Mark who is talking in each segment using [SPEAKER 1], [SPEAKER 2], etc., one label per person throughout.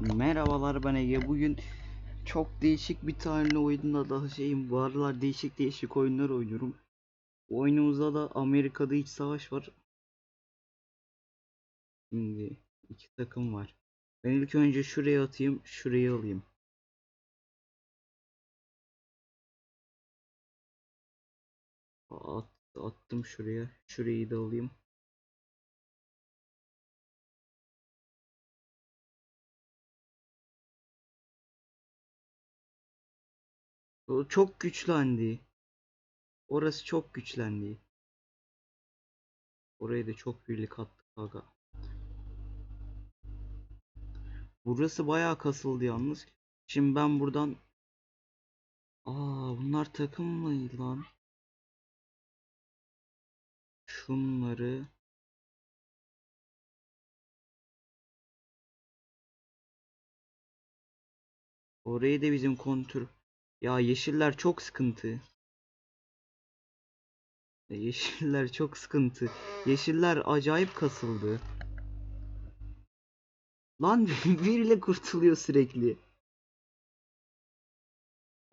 [SPEAKER 1] Merhabalar ben Ege. Bugün çok değişik bir tane oyunda daha şeyim varlar değişik değişik oyunlar oynuyorum. Oyunumuzda da Amerika'da iç savaş var. Şimdi iki takım var. Ben ilk önce şuraya atayım, şurayı alayım. At, attım şuraya, şurayı da alayım. O çok güçlendi. Orası çok güçlendi. Oraya da çok birlik attık aga. Burası bayağı kasıldı yalnız. Şimdi ben buradan Aa bunlar takım mı lan? Şunları Orayı da bizim kontür. Ya yeşiller çok sıkıntı. Ya Yeşiller çok sıkıntı. Yeşiller acayip kasıldı. Lan biriyle kurtuluyor sürekli.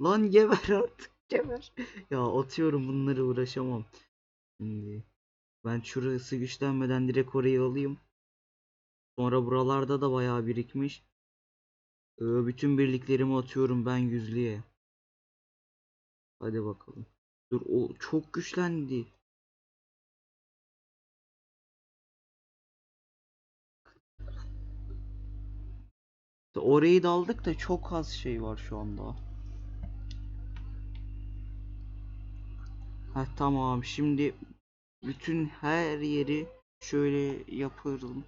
[SPEAKER 1] Lan geber artık geber. Ya atıyorum bunları uğraşamam. Şimdi ben şurası güçlenmeden direkt orayı alayım. Sonra buralarda da bayağı birikmiş. Ee, bütün birliklerimi atıyorum ben yüzlüğe. Hadi bakalım. Dur o çok güçlendi. Orayı da aldık da çok az şey var şu anda. Ha tamam şimdi bütün her yeri şöyle yapalım.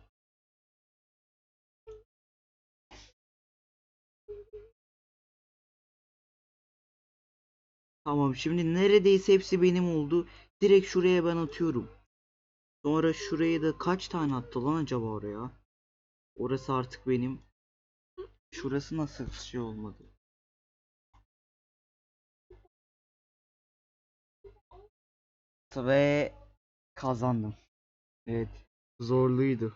[SPEAKER 1] Tamam şimdi neredeyse hepsi benim oldu. Direkt şuraya ben atıyorum. Sonra şuraya da kaç tane attı lan acaba oraya? Orası artık benim. Şurası nasıl şey olmadı? Ve kazandım. Evet. Zorluydu.